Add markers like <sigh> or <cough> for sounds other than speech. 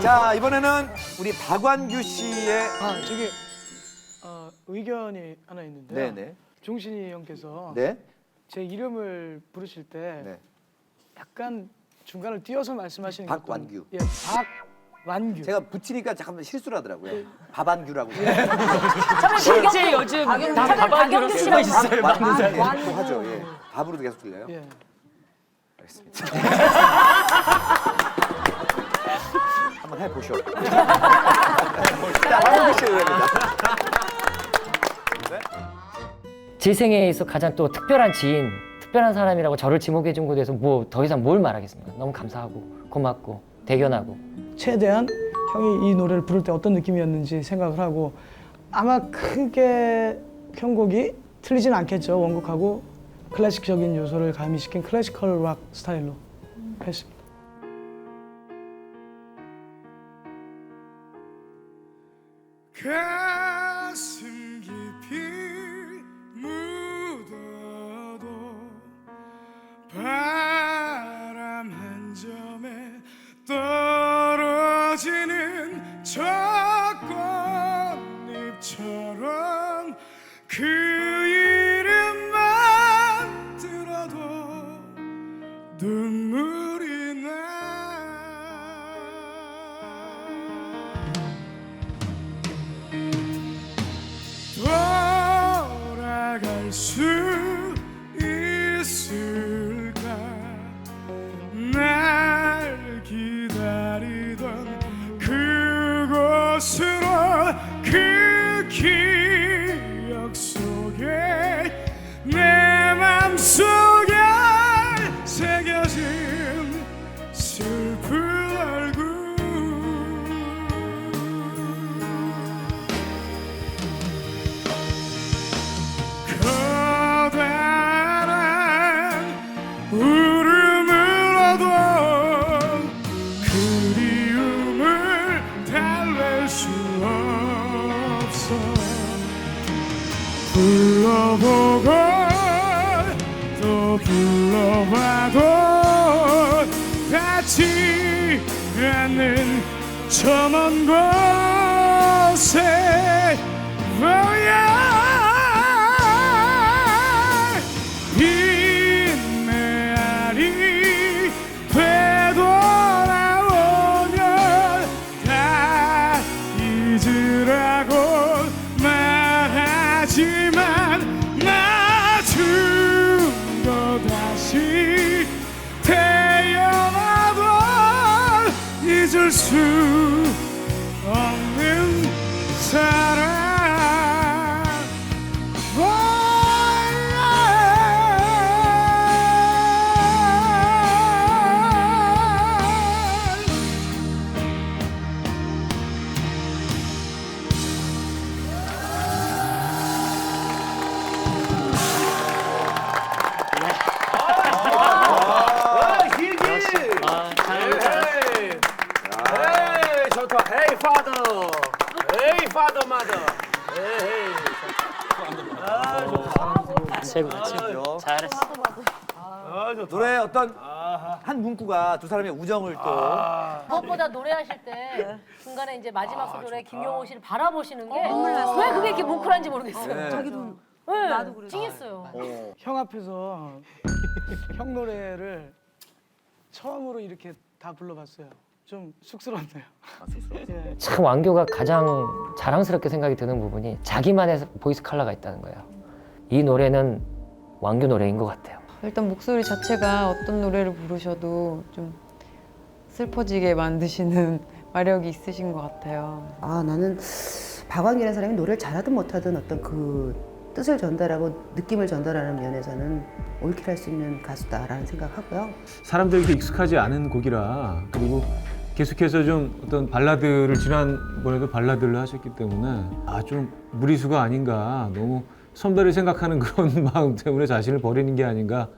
자 이번에는 우리 박완규 씨의 아 저기 어, 의견이 하나 있는데요. 네네 종신이 형께서 네. 제 이름을 부르실 때 네. 약간 중간을 띄어서 말씀하시는 게 박완규. 좀- 예, 박완규. 제가 붙이니까 잠깐만 실수를 하더라고요. 밥안규라고. 실제 요즘 다 박완규로 쓰고 있어요. 완규 예, 또 하죠. 예. 밥으로도 계속 들려요. 예. 알겠습니다. <laughs> 해보쇼. 자, 박완규 씨 노래입니다. 제 생애에 있어 가장 또 특별한 지인, 특별한 사람이라고 저를 지목해 준 곳에 대해서 뭐 더 이상 뭘 말하겠습니까? 너무 감사하고 고맙고 대견하고 최대한 형이 이 노래를 부를 때 어떤 느낌이었는지 생각을 하고 아마 크게 편곡이 틀리진 않겠죠. 원곡하고 클래식적인 요소를 가미시킨 클래시컬 락 스타일로 했습니다. 가슴 깊이 묻어도 바람 한 점에 떨어지는 저 꽃잎처럼 그 Sür 불러보고 또 불러봐도 닿지 않는 저 먼 곳에 뭐야 잊을 Hey, 좋다. Hey, father. Hey, father, mother. Hey, 최고 최고 잘했어. 노래 어떤 한 문구가 두 사람의 우정을 또 무엇보다 노래하실 때 중간에 이제 마지막 소절에 김용호 씨를 바라보시는 게 왜 그게 이렇게 뭉클한지 모르겠어요. 네. 자기도 나도 그래. 찡했어요. 형 앞에서 <laughs> 형 노래를 처음으로 이렇게 다 불러봤어요. 좀 쑥스럽네요. 예. 참 완교가 가장 자랑스럽게 생각이 드는 부분이 자기만의 보이스 컬러가 있다는 거예요. 이 노래는 완교 노래인 것 같아요. 일단 목소리 자체가 어떤 노래를 부르셔도 좀 슬퍼지게 만드시는 <laughs> 마력이 있으신 것 같아요. 아 나는 박완기라는 사람이 노래를 잘하든 못하든 어떤 그 뜻을 전달하고 느낌을 전달하는 면에서는 올킬할 수 있는 가수다라는 생각하고요. 사람들에게 익숙하지 않은 곡이라 그리고 계속해서 좀 어떤 발라드를 지난번에도 발라드를 하셨기 때문에 아 좀 무리수가 아닌가. 너무 선배를 생각하는 <laughs> 그런 마음 때문에 자신을 버리는 게 아닌가